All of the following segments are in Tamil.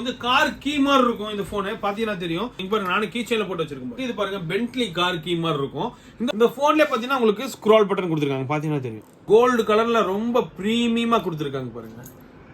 வந்து கார் கீ மாதிரி இருக்கும் இந்த போனு பாத்தீங்கன்னா தெரியும். இங்க பாருங்க நானும் கீ போட்டு வச்சிருக்கேன் இது பாருங்க பென்ட்லி கார் கீ மாதிரி இருக்கும். இந்த போன்ல பாத்தீங்கன்னா உங்களுக்கு ஸ்க்ரால் பட்டன் கொடுத்துருக்காங்க. பாத்தீங்கன்னா தெரியும். கோல்டு கலர்ல ரொம்ப பிரீமியமா கொடுத்துருக்காங்க பாருங்க.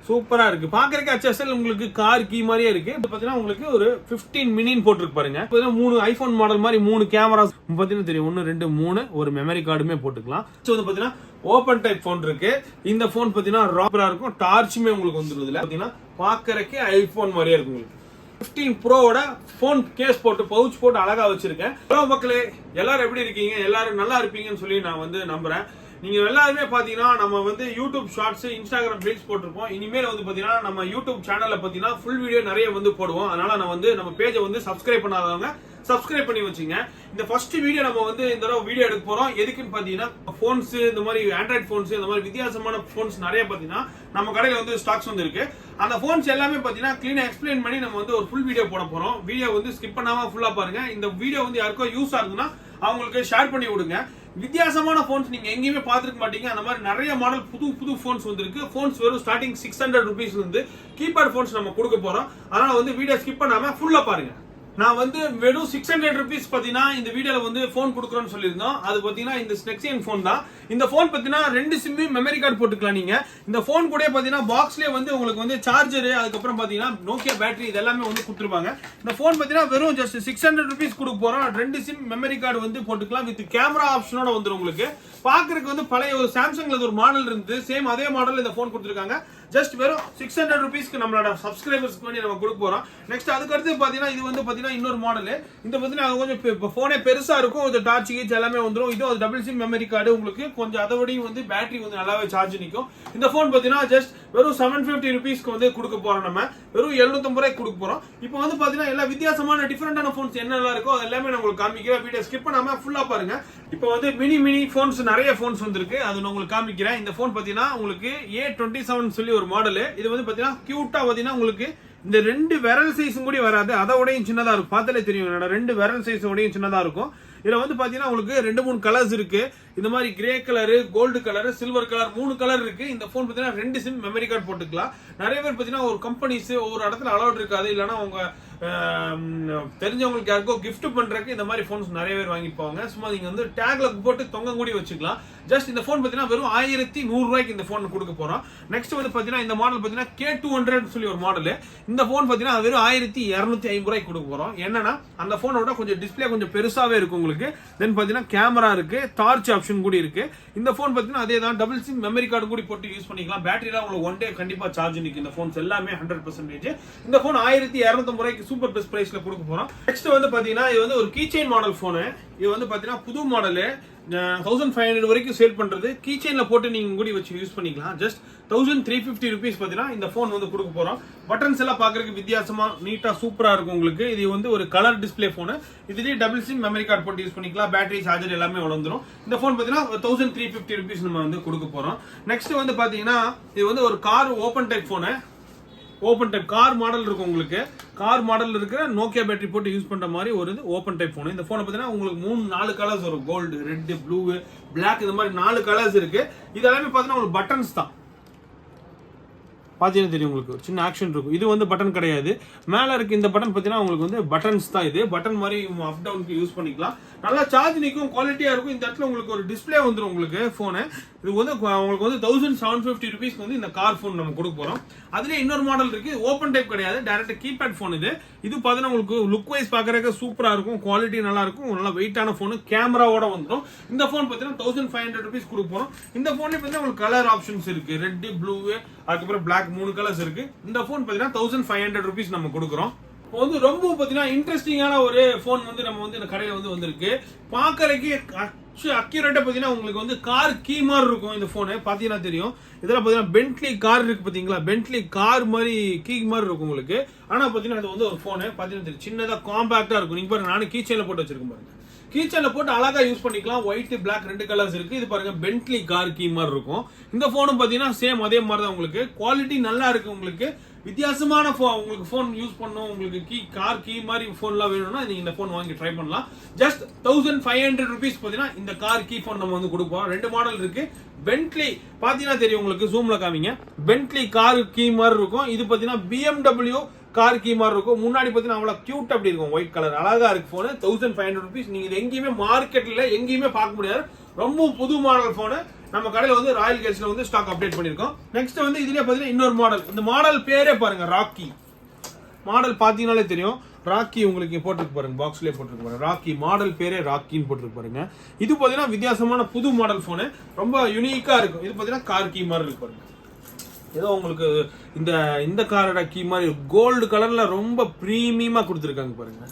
சூப்பரா இருக்கு. பாக்குறதுக்கு அச்சல் உங்களுக்கு கார் கீ மாதிரியே இருக்கு. இது பாத்தீங்கன்னா உங்களுக்கு ஒரு 15 மினின்னு போட்டிருக்கு பாருங்க. பாத்தீங்கன்னா மூணு ஐபோன் மாடல் மாதிரி மூணு கேமராஸ் பாத்தீங்கன்னா தெரியும். ஒன்னு ரெண்டு மூணு ஒரு மெமரி கார்டுமே போட்டுக்கலாம். ஸோ வந்து பாத்தீங்கன்னா ஓப்பன் டைப் ஃபோன் இருக்கு. இந்த ஃபோன் பாத்தீங்கன்னா ராப்பரா இருக்கும். டார்ச்சுமே உங்களுக்கு வந்துருதுல பாத்தீங்கன்னா பார்க்குறக்கே ஐபோன் மாதிரியே இருக்கும் உங்களுக்கு. 15 ப்ரோவோட ஃபோன் கேஸ் போட்டு பவுச் போட்டு அழகாக வச்சிருக்கேன். ப்ரோ மக்களே எல்லாரும் எப்படி இருக்கீங்க? எல்லாரும் நல்லா இருப்பீங்கன்னு சொல்லி நான் வந்து நம்புறேன். நீங்கள் எல்லாருமே பார்த்தீங்கன்னா நம்ம வந்து யூடியூப் ஷார்ட்ஸ் இன்ஸ்டாகிராம் ரீல்ஸ் போட்டிருப்போம். இனிமேல் வந்து பார்த்தீங்கன்னா நம்ம யூடியூப் சேனலில் பார்த்தீங்கன்னா ஃபுல் வீடியோ நிறைய வந்து போடுவோம். அதனால நான் வந்து நம்ம பேஜை வந்து சப்ஸ்கிரைப் பண்ணாதவங்க சப்ஸ்கிரைப் பண்ணி வச்சுங்க. இந்த ஃபர்ஸ்ட் வீடியோ நம்ம வந்து இந்த தடவை வீடியோ எடுக்க போகிறோம் எதுக்குன்னு பார்த்தீங்கன்னா ஃபோன்ஸு இந்த மாதிரி ஆண்ட்ராய்ட் ஃபோன்ஸு இந்த மாதிரி வித்தியாசமான ஃபோன்ஸ் நிறைய பார்த்தீங்கன்னா நம்ம கடையில் வந்து ஸ்டாக்ஸ் வந்து இருக்கு அந்த ஃபோன்ஸ் எல்லாமே பார்த்தீங்கன்னா க்ளீனாக எக்ஸ்பிளைன் பண்ணி நம்ம வந்து ஒரு ஃபுல் வீடியோ போட போகிறோம் வீடியோ வந்து ஸ்கிப் பண்ணாமல் ஃபுல்லாக பாருங்கள் இந்த வீடியோ வந்து யாருக்கோ யூஸ் ஆகுதுன்னா அவங்களுக்கு ஷேர் பண்ணி விடுங்க. வித்தியாசமான ஃபோன்ஸ் நீங்க எங்கேயுமே பார்த்துருக்க மாட்டீங்க. அந்த மாதிரி நிறைய மாடல் புது புது ஃபோன்ஸ் வந்திருக்கு. ஃபோன்ஸ் வெறும் ஸ்டார்டிங் சிக்ஸ் ஹண்ட்ரட் ருபீஸ் வந்து கீபேட் ஃபோன்ஸ் நம்ம கொடுக்க போறோம். அதனால வந்து வீடியோ ஸ்கிப் பண்ணாமல் ஃபுல்லா பாருங்க. நான் வந்து வெறும் சிக்ஸ் ஹண்ட்ரட் ருபீஸ் பார்த்தீங்கன்னா இந்த வீடியோவில் வந்து ஃபோன் கொடுக்குறோம்னு சொல்லியிருந்தோம். அது பார்த்தீங்கன்னா இந்த ஸ்னெக்ஸியன் ஃபோன் தான். இந்த ஃபோன் பார்த்தீங்கன்னா ரெண்டு சிம்மு மெமரி கார்டு போட்டுக்கலாம் நீங்கள் இந்த ஃபோன் கூட பார்த்தீங்கன்னா பாக்ஸ்லேயே வந்து உங்களுக்கு வந்து சார்ஜர் அதுக்கப்புறம் பார்த்தீங்கன்னா நோக்கியா பேட்டரி இது எல்லாமே வந்து கொடுத்துருப்பாங்க. இந்த ஃபோன் பார்த்தீங்கன்னா வெறும் ஜஸ்ட் சிக்ஸ் ஹண்ட்ரட் ருபீஸ் கொடுக்க போகிறோம் ரெண்டு சிம் மெமரி கார்டு வந்து போட்டுக்கலாம். வித் கேமரா ஆப்ஷனோட வந்துரும் உங்களுக்கு. பார்க்குறதுக்கு வந்து பழைய ஒரு சாம்சங்கில் ஒரு மாடல் இருந்து சேம் அதே மாடல் இந்த ஃபோன் கொடுத்துருக்காங்க. ஜஸ்ட் வெறும் சிக்ஸ் ஹண்ட்ரட் ருபீஸ்க்கு நம்மளோட சப்ஸ்கிரைபர்ஸ்க்கு வேண்டி நம்ம கொடுக்க போறோம். நெக்ஸ்ட் அதுக்கு அடுத்து பாத்தீங்கன்னா இது வந்து பாத்தீங்கன்னா இன்னொரு மாடல் இந்த பாத்தீங்கன்னா கொஞ்சம் இப்போ ஃபோனே பெருசா இருக்கும். இது டார்ச் கீச் எல்லாமே வந்துடும் இது டபுள் சிம் மெமரி கார்டு உங்களுக்கு கொஞ்சம் அதோடையும் வந்து பேட்டரி வந்து நல்லாவே சார்ஜ் நிற்கும் இந்த ஃபோன் பாத்தீங்கன்னா ஜஸ்ட் வெறும் செவன் ஃபிஃப்டி ருபீஸ்க்கு வந்து கொடுக்க போறோம் நம்ம. வெறும் எழுநூத்தம்பது ரூபாய் கொடுக்க போறோம். இப்போ வந்து பாத்தீங்கன்னா எல்லா வித்தியாசமான டிஃபரெண்டான ஃபோன்ஸ் என்னெல்லாம் இருக்கோ அது எல்லாமே நான் உங்களுக்கு காமிக்கிறேன். வீடியோ ஸ்கிப் பண்ணாம ஃபுல்லா பாருங்க. இப்போ வந்து மினி மினி ஃபோன்ஸ் நிறைய ஃபோன்ஸ் வந்திருக்கு. அது நான் உங்களுக்கு காமிக்கிறேன். இந்த ஃபோன் பார்த்தீங்கன்னா உங்களுக்கு ஏ டுவெண்ட்டி செவன் சொல்லி ஒரு மாடல் இது வந்து பார்த்தீங்கன்னா க்யூட்டாக பார்த்தீங்கன்னா உங்களுக்கு இந்த ரெண்டு விரல் சைஸும் கூட வராது. அதை உடையும் சின்னதாக இருக்கும். பார்த்தாலே தெரியும் என்னோட ரெண்டு விரல் சைஸோடையும் சின்னதாக இருக்கும். இதில் வந்து பார்த்தீங்கன்னா உங்களுக்கு ரெண்டு மூணு கலர்ஸ் இருக்கு. இந்த மாதிரி grey colour gold colour silver colour மூணு கலர் இருக்கு. இந்த ஃபோன் பார்த்தீங்கன்னா ரெண்டு சிம் மெமரி கார்டு போட்டுக்கலாம். நிறைய பேர் பார்த்தீங்கன்னா ஒரு கம்பெனிஸ் ஒரு இடத்துல அலௌட் இருக்காது. இல்லைன்னா அவங்க தெரிஞ்சவங்களுக்கு யாருக்கோ கிஃப்ட் பண்றதுக்கு இந்த மாதிரி போன்ஸ் நிறைய பேர் வாங்கிட்டு போவாங்க சும்மா நீங்க வந்து டேக்ல போட்டு தொங்க கூடி வச்சுக்கலாம். ஜஸ்ட் இந்த போன் பாத்தீங்கன்னா வெறும் ஆயிரத்தி நூறு ரூபாய்க்கு இந்த போன் கொடுக்க போறோம். நெக்ஸ்ட் வந்து பாத்தீங்கன்னா இந்த மாடல் பாத்தீங்கன்னா கே டூ ஹண்ட்ரட் சொல்லி ஒரு மாடல் இந்த போன் பாத்தீங்கன்னா அது வெறும் ஆயிரத்தி இரநூத்தி ஐம்பது ரூபாய்க்கு கொடுக்க போறோம். என்னன்னா அந்த போனோட கொஞ்சம் டிஸ்ப்ளே கொஞ்சம் பெருசாவே இருக்கும் உங்களுக்கு. தென் பாத்தீங்கன்னா கேமரா இருக்கு டார்ச் ஆப்ஷன் கூட இருக்கு. இந்த போன் பாத்தீங்கன்னா அதே தான். டபுள் சிம் மெமரி கார்டு கூட போட்டு யூஸ் பண்ணிக்கலாம். பேட்டரிலாம் உங்களுக்கு ஒன் டே கண்டிப்பா சார்ஜ் நிற்கும் இந்த போன்ஸ் எல்லாமே ஹண்ட்ரட் பர்சன்டேஜ் இந்த போன் ஆயிரத்தி இரநூத்தம்பது ரூபாய்க்கு சூப்பர் பெஸ்ட் பிரைஸ்ல கொடுக்க போறோம். நெக்ஸ்ட் வந்து பாத்தீங்கன்னா இது வந்து ஒரு கீச்செயின் மாடல் போனு இது வந்து பாத்தீங்கன்னா புது மாடலு தௌசண்ட் ஃபைவ் ஹண்ட்ரட் வரைக்கும் சேல் பண்றது. கீச்செயின்ல போட்டு நீங்க கூட வச்சு யூஸ் பண்ணிக்கலாம். Just thousand three fifty rupees பாத்தீங்கன்னா இந்த ஃபோன் வந்து கொடுக்க போறோம். பட்டன்ஸ் எல்லாம் பாக்குறதுக்கு வித்தியாசமா நீட்டா சூப்பரா இருக்கும் உங்களுக்கு. இது வந்து ஒரு கலர் டிஸ்ப்ளே ஃபோனு இதுலயே டபுள் சிம் மெமரி கார்டு போட்டு யூஸ் பண்ணிக்கலாம். பேட்டரி சார்ஜர் எல்லாமே வளர்ந்துடும் இந்த ஃபோன் பாத்தீங்கன்னா தௌசண்ட் த்ரீ ஃபிஃப்டி ருபீஸ் நம்ம வந்து கொடுக்க போறோம். நெக்ஸ்ட் வந்து பாத்தீங்கன்னா இது வந்து ஒரு car open type phone open type car model இருக்கும் உங்களுக்கு. கார் மாடல் இருக்கிற நோக்கியா பேட்டரி போட்டு யூஸ் பண்ற மாதிரி ஒரு இது ஓப்பன் டைப் ஃபோன் இந்த ஃபோனை பார்த்தீங்கன்னா உங்களுக்கு மூணு நாலு கலர்ஸ் வரும். கோல்டு ரெட் ப்ளூ பிளாக் இந்த மாதிரி நாலு கலர்ஸ் இருக்கு. இது எல்லாமே பார்த்தீங்கன்னா உங்களுக்கு பட்டன்ஸ் தான். பார்த்தீங்கன்னா தெரியும் உங்களுக்கு. சின்ன ஆக்ஷன் இருக்கும். இது வந்து பட்டன் கிடையாது. மேலே இருக்க இந்த பட்டன் பார்த்தீங்கன்னா உங்களுக்கு வந்து பட்டன்ஸ் தான் இது. பட்டன் மாதிரி அப் டவுனுக்கு யூஸ் பண்ணிக்கலாம். நல்லா சார்ஜ் நிற்கும் குவாலிட்டியாக இருக்கும். இந்த இடத்துல உங்களுக்கு ஒரு டிஸ்ப்ளே வந்துடும் உங்களுக்கு ஃபோனு இது வந்து உங்களுக்கு வந்து தௌசண்ட் செவன் ஃபிஃப்டி ருபீஸ்க்கு வந்து இந்த கார் ஃபோன் நம்ம கொடுக்க போகிறோம் அதுலேயே இன்னொரு மாடல் இருக்கு. ஓப்பன் டைப் கிடையாது. டேரக்ட் கீபேட் ஃபோன் இது. இது பார்த்தீங்கன்னா உங்களுக்கு லுக் வைஸ் பார்க்குறதுக்கு சூப்பராக இருக்கும். குவாலிட்டி நல்லா இருக்கும். நல்லா வெயிட்டான ஃபோனு கேமராவோட வந்துடும் இந்த ஃபோன் பார்த்தீங்கன்னா தௌசண்ட் ஃபைவ் ஹண்ட்ரட் ருபீஸ் கொடுக்க போகிறோம் இந்த ஃபோன்லேயே பார்த்தீங்கன்னா உங்களுக்கு கலர் ஆப்ஷன்ஸ் இருக்கு. ரெட் ப்ளூ அதுக்கப்புறம் பிளாக் மூணு கலர்ஸ் இருக்கு. இந்த ஃபோன் பார்த்தீங்கன்னா தௌசண்ட் ஃபைவ் ஹண்ட்ரட் ருபீஸ் நம்ம கொடுக்குறோம். இப்போ வந்து ரொம்ப பார்த்தீங்கன்னா இன்ட்ரெஸ்டிங்கான ஒரு ஃபோன் வந்து நம்ம வந்து இந்த கடையில் வந்து வந்திருக்கு. பார்க்கறதுக்கு அக்யூரேட்டாக பார்த்தீங்கன்னா உங்களுக்கு வந்து கார் கீ மாதிரி இருக்கும் இந்த ஃபோனு பார்த்தீங்கன்னா தெரியும். இதெல்லாம் பார்த்தீங்கன்னா பென்ட்லி கார் இருக்குது பார்த்தீங்களா பென்ட்லி கார் மாதிரி கீ மாதிரி இருக்கும் உங்களுக்கு. ஆனால் பார்த்தீங்கன்னா அது வந்து ஒரு ஃபோனு பார்த்தீங்கன்னா தெரியும். சின்னதாக காம்பேக்டாக இருக்கும். நீங்கள் பாருங்க நானும் கீச்சையில் போட்டு வச்சிருக்கேன் பாருங்க. கீச்சனில் போட்டு அழகாக யூஸ் பண்ணிக்கலாம். ஒயிட் பிளாக் ரெண்டு கலர்ஸ் இருக்குது இது பாருங்க பென்ட்லி கார் கீ மாதிரி இருக்கும். இந்த ஃபோனும் பார்த்தீங்கன்னா சேம் அதே மாதிரி தான் உங்களுக்கு. குவாலிட்டி நல்லா இருக்குது உங்களுக்கு. வித்தியாசமான ஃபோ உங்களுக்கு ஃபோன் யூஸ் பண்ணணும். உங்களுக்கு கீ கார் கீ மாதிரி ஃபோன்லாம் வேணும்னா நீங்கள் இந்த ஃபோன் வாங்கி ட்ரை பண்ணலாம். Just thousand five hundred rupees பார்த்தீங்கன்னா இந்த கார் கீ ஃபோன் நம்ம வந்து கொடுப்போம் ரெண்டு மாடல் இருக்குது பென்ட்லி பார்த்தீங்கன்னா தெரியும் உங்களுக்கு ஜூமில் காமிங்க. பென்ட்லி கார் கீ மாதிரி இருக்கும். இது பார்த்தீங்கன்னா பிஎம்டபிள்யூ கார் கீ மாதிரி இருக்கும். முன்னாடி பார்த்தீங்கன்னா அவ்வளோ க்யூட் அப்படி இருக்கும். ஒயிட் கலர் அழகாக இருக்கு phone thousand five hundred rupees நீங்கள் இது எங்கேயுமே மார்க்கெட்டில் எங்கேயுமே பார்க்க முடியாது. ரொம்ப புது மாடல் ஃபோனு நம்ம கடையில் வந்து ராயல் கேஸில் வந்து ஸ்டாக் அப்டேட் பண்ணியிருக்கோம். நெக்ஸ்ட் வந்து இதுலேயே பார்த்தீங்கன்னா இன்னொரு மாடல் இந்த மாடல் பேரே பாருங்கள் ராக்கி மாடல் பார்த்தீங்கனாலே தெரியும். ராக்கி உங்களுக்கு போட்டிருக்கு பாருங்க பாக்ஸ்லேயே போட்டிருக்கு பாருங்க. ராக்கி மாடல் பேரே ராக்கின்னு போட்டிருக்கு பாருங்க. இது பார்த்தீங்கன்னா வித்தியாசமான புது மாடல் ஃபோனு ரொம்ப யூனிக்காக இருக்கும். இது பார்த்தீங்கன்னா கார் கீ மாதிரி இருக்கு பாருங்க. ஏதோ உங்களுக்கு இந்த இந்த காரோட கீ மாதிரி கோல்டு கலர்ல ரொம்ப ப்ரீமியமாக கொடுத்துருக்காங்க பாருங்க.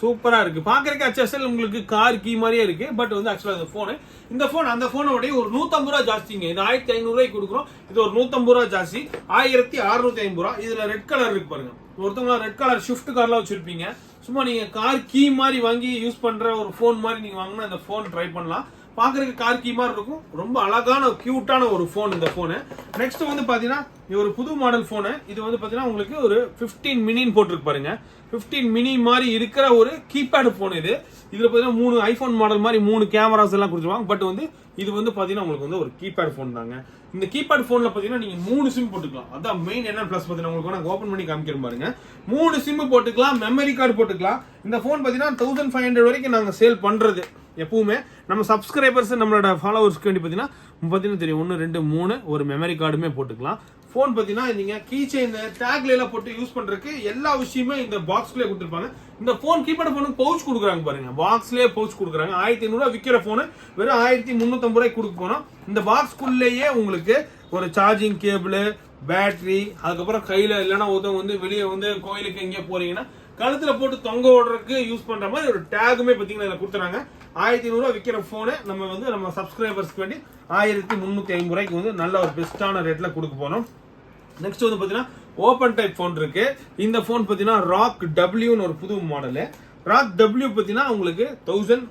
சூப்பராக இருக்கு. பாக்குறதுக்கு அச்சல் உங்களுக்கு கார் கீ மாதிரியே இருக்கு. பட் வந்து ஆக்சுவலாக இந்த ஃபோனு இந்த ஃபோன் அந்த போனோட ஒரு நூற்றம்பது ரூபா ஜாஸ்திங்க. இது ஆயிரத்தி ஐநூறுரூவாய்க்கு கொடுக்குறோம். இது ஒரு நூற்றம்பது ரூபா ஜாஸ்தி. ஆயிரத்தி அறுநூத்தி ஐம்பது ரூபா. இதில் ரெட் கலர் இருக்கு பாருங்க. ஒருத்தவங்க ரெட் கலர் ஷிஃப்ட் கார்லாம் வச்சிருப்பீங்க. சும்மா நீங்கள் கார் கீ மாதிரி வாங்கி யூஸ் பண்ணுற ஒரு ஃபோன் மாதிரி நீங்கள் வாங்கினா இந்த ஃபோன் ட்ரை பண்ணலாம். பார்க்குறதுக்கு கார் கீ மாதிரி இருக்கும். ரொம்ப அழகான க்யூட்டான ஒரு ஃபோன் இந்த ஃபோனு நெக்ஸ்ட் வந்து பார்த்தீங்கன்னா இது ஒரு புது மாடல் ஃபோனு இது வந்து பார்த்தீங்கன்னா உங்களுக்கு ஒரு 15 மினின்னு போட்டிருக்கு பாருங்க. 15 மினி மாதிரி இருக்கிற ஒரு கீபேடு ஃபோன் இது. இதில் பார்த்தீங்கன்னா மூணு ஐஃபோன் மாடல் மாதிரி மூணு கேமராஸ் எல்லாம் கொடுத்துருவாங்க பட் வந்து இது வந்து பார்த்தீங்கன்னா உங்களுக்கு வந்து ஒரு கீபேட் ஃபோன் தாங்க. இந்த கீபேட் ஃபோனில் பார்த்தீங்கன்னா நீங்கள் மூணு சிம் போட்டுக்கலாம். அதான் மெயின் என்ன ப்ளஸ் பார்த்தீங்கன்னா உங்களுக்கு நான் ஓப்பன் பண்ணி காமிக்கிறேன் பாருங்க. மூணு சிம் போட்டுக்கலாம் மெமரி கார்டு போட்டுக்கலாம். இந்த ஃபோன் பார்த்தீங்கன்னா தௌசண்ட் ஃபைவ் ஹண்ட்ரட் வரைக்கும் நாங்கள் சேல் பண்ணுறது எப்பவுமே. நம்ம சப்ஸ்கிரைபர்ஸ் நம்மளோட ஃபாலோவர்ஸ்க்கு வேண்டி பார்த்தீங்கன்னா பார்த்தீங்கன்னா தெரியும் ஒன்று ரெண்டு மூணு ஒரு மெமரி கார்டுமே போட்டுக்கலாம். ஃபோன் பார்த்தீங்கன்னா நீங்கள் கீ செயின் டேக்ல எல்லாம் போட்டு யூஸ் பண்ணுறதுக்கு எல்லா விஷயமே இந்த பாக்ஸ்லேயே கொடுத்துருப்பாங்க. இந்த ஃபோன் கீபேட் ஃபோனுக்கு பவுச் கொடுக்குறாங்க பாருங்க. பாக்ஸ்லேயே பவுச் கொடுக்குறாங்க. ஆயிரத்தி ஐநூறுரூவா விற்கிற ஃபோனு வெறும் ஆயிரத்தி முந்நூற்றம்பது ரூபாய்க்கு கொடுக்க போனோம் இந்த பாக்ஸ்க்குள்ளேயே உங்களுக்கு ஒரு சார்ஜிங் கேபிள் பேட்டரி அதுக்கப்புறம் கையில் இல்லைன்னா ஒருத்தவங்க வந்து வெளியே வந்து கோயிலுக்கு எங்கேயோ போகிறீங்கன்னா கழுத்தில் போட்டு தொங்க ஓடுறதுக்கு யூஸ் பண்ணுற மாதிரி ஒரு டேகுமே பார்த்தீங்கன்னா இதில் கொடுத்துறாங்க. ஆயிரத்தி நூறுரூவா விற்கிற ஃபோனு நம்ம வந்து நம்ம சப்ஸ்கிரைபர்ஸ்க்கு வேண்டி ஆயிரத்தி முந்நூற்றி ஐம்பது ரூபாய்க்கு வந்து நல்ல ஒரு பெஸ்ட்டான ரேட்டில் கொடுக்க போகிறோம் நெக்ஸ்ட் வந்து பார்த்தீங்கன்னா ஓப்பன் டைப் ஃபோன் இருக்கு. இந்த ஃபோன் பார்த்தீங்கன்னா ராக் டபிள்யூன்னு ஒரு புது மாடலு ராக் டபிள்யூ பார்த்தீங்கன்னா உங்களுக்கு thousand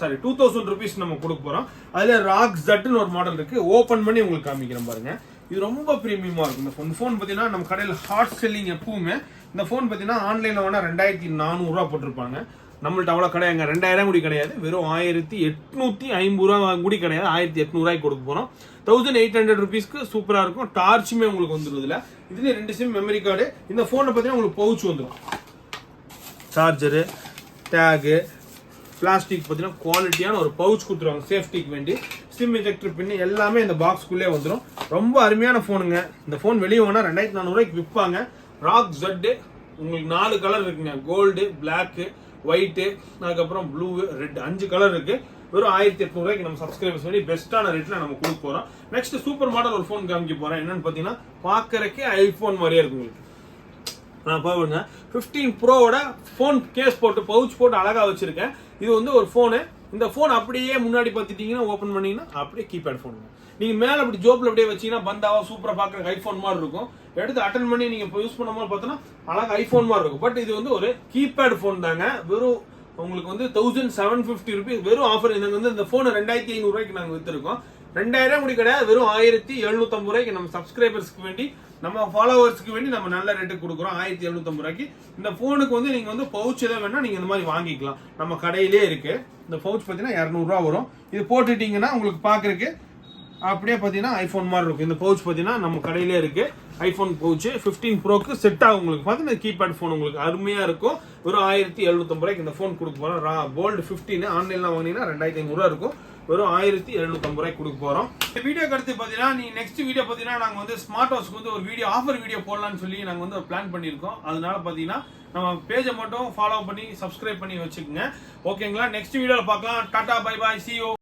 sorry two thousand rupees நம்ம கொடுக்க போகிறோம் அதில் ராக் ஜட்டுன்னு ஒரு மாடல் இருக்கு. ஓப்பன் பண்ணி உங்களுக்கு காமிக்கிறேன் பாருங்க. இது ரொம்ப ப்ரீமியமாக இருக்கும் இந்த ஃபோன் ஃபோன் பார்த்தீங்கன்னா நம்ம கடையில் ஹாட் செல்லிங் எப்பவுமே இந்த ஃபோன் பார்த்தீங்கன்னா ஆன்லைனில் வேணால் ரெண்டாயிரத்தி நானூறுரூவா போட்டிருப்பாங்க. நம்மள்ட்ட அவ்வளோ கிடையாதுங்க. ரெண்டாயிரம் கூட கிடையாது. வெறும் ஆயிரத்தி எட்நூற்றி ஐம்பது ரூபா கூடி கிடையாது. ஆயிரத்தி எட்நூறுவாய்க்கு கொடுக்க போகிறோம் தௌசண்ட் எயிட் ஹண்ட்ரட் ருபீஸ்க்கு சூப்பராக இருக்கும். டார்ச்சுமே உங்களுக்கு வந்துடும் இதுல இதுலேயே ரெண்டு சிம் மெமரி கார்டு இந்த ஃபோனை பார்த்தீங்கன்னா உங்களுக்கு பவுச் வந்துடும் சார்ஜரு டேகு பிளாஸ்டிக் பார்த்தீங்கன்னா குவாலிட்டியான ஒரு பவுச் கொடுத்துருவாங்க. சேஃப்டிக்கு வேண்டி. சிம் இன்ஜெக்டர் பின்னு எல்லாமே இந்த பாக்ஸ்க்குள்ளே வந்துடும் ரொம்ப அருமையான ஃபோனுங்க இந்த ஃபோன் வெளியே வேணால் ரெண்டாயிரத்தி நானூறுவாய்க்கு விற்பாங்க ராக் ஜெட்டு உங்களுக்கு நாலு கலர் இருக்குங்க. கோல்டு பிளாக்கு ஒயிட்டு அதுக்கப்புறம் ப்ளூ ரெட் அஞ்சு கலர் இருக்கு. வெறும் ஆயிரத்தி எட்நூறுவாய்க்கு நம்ம சப்ஸ்கிரைபர்ஸ் பண்ணி பெஸ்ட்டான ரேட்டில் நம்ம கொடுக்க போகிறோம் நெக்ஸ்ட் சூப்பர் மாடல் ஒரு ஃபோன் காமிக்க போகிறேன் என்னன்னு பார்த்தீங்கன்னா பார்க்கறக்கே ஐஃபோன் மாதிரியே இருக்கும் உங்களுக்கு. நான் பாருங்க. ஃபிஃப்டீன் ப்ரோவோட ஃபோன் கேஸ் போட்டு பவுச் போட்டு அழகாக வச்சுருக்கேன். இது வந்து ஒரு ஃபோனு இந்த ஃபோன் அப்படியே முன்னாடி பார்த்துட்டிங்கன்னா ஓப்பன் பண்ணிங்கன்னா அப்படியே கீபேட் ஃபோனுங்க நீங்க மேல அப்படி ஜோப்ல அப்படியே வச்சீங்கன்னா பந்தாவா சூப்பரா பாக்குற ஐபோன் மாதிரி இருக்கும். எடுத்து அட்டன் பண்ணி நீங்க இப்போ யூஸ் பண்ணும்போது பார்த்தோன்னா அழகாக ஐபோன் மாதிரி இருக்கும். பட் இது வந்து ஒரு கீபேட் ஃபோன் தாங்க. வெறும் உங்களுக்கு வந்து தௌசண்ட் செவன் ஃபிஃப்டி ருபீஸ் வெறும் ஆஃபர் நாங்கள் வந்து இந்த ஃபோனை ரெண்டாயிரத்தி ஐநூறு ரூபாய்க்கு நாங்கள் வித்துருக்கோம். ரெண்டாயிரம் முடி கிடையாது. வெறும் ஆயிரத்தி எழுநூத்தம்பது ரூபாய்க்கு நம்ம சப்ஸ்கிரைபர்ஸ்க்கு வேண்டி நம்ம ஃபாலோவர்ஸ்க்கு வேண்டி நம்ம நல்ல ரேட்டுக்கு கொடுக்குறோம். ஆயிரத்தி எழுநூத்தம்பது ரூபாய்க்கு. இந்த ஃபோனுக்கு வந்து நீங்கள் வந்து பவுச் எதாவது வேணால் நீங்கள் இந்த மாதிரி வாங்கிக்கலாம். நம்ம கடையிலே இருக்குது இந்த பவுச் பார்த்தீங்கன்னா இரநூறுவா வரும். இது போட்டுட்டீங்கன்னா உங்களுக்கு பார்க்குறக்கு அப்படியே பார்த்தீங்கன்னா ஐஃபோன் மாதிரி இருக்கும். இந்த பவுச் பார்த்தீங்கன்னா நம்ம கடையிலே இருக்கு. ஐஃபோன் பவுச் 15 ப்ரோக்கு செட் ஆகும் உங்களுக்கு. பார்த்தீங்கன்னா கீபேட் ஃபோன் உங்களுக்கு அருமையாக இருக்கும். வெறும் ஆயிரத்தி எழுநூத்தம்பது ரூபாய்க்கு இந்த ஃபோன் கொடுக்க போகிறோம் ரா கோல்டு ஃபிஃப்டீன் ஆன்லைனில் வாங்கினீங்கன்னா ரெண்டாயிரத்தி ஐநூறுரூவா இருக்கும். வெறும் ஆயிரத்தி எழுநூத்தம்பது ரூபாய்க்கு கொடுக்க போகிறோம் இந்த வீடியோ அடுத்து பார்த்தீங்கன்னா நீ நெக்ஸ்ட் வீடியோ பார்த்தீங்கன்னா நாங்கள் வந்து ஸ்மார்ட் ஹவுஸ்க்கு வந்து ஒரு வீடியோ ஆஃபர் வீடியோ போடலான்னு சொல்லி நாங்கள் வந்து ஒரு பிளான் பண்ணியிருக்கோம். அதனால பார்த்தீங்கன்னா நம்ம பேஜை மட்டும் ஃபாலோ பண்ணி சப்ஸ்கிரைப் பண்ணி வச்சுக்கோங்க. ஓகேங்களா நெக்ஸ்ட் வீடியோவில் பார்க்கலாம். Tata bye bye CO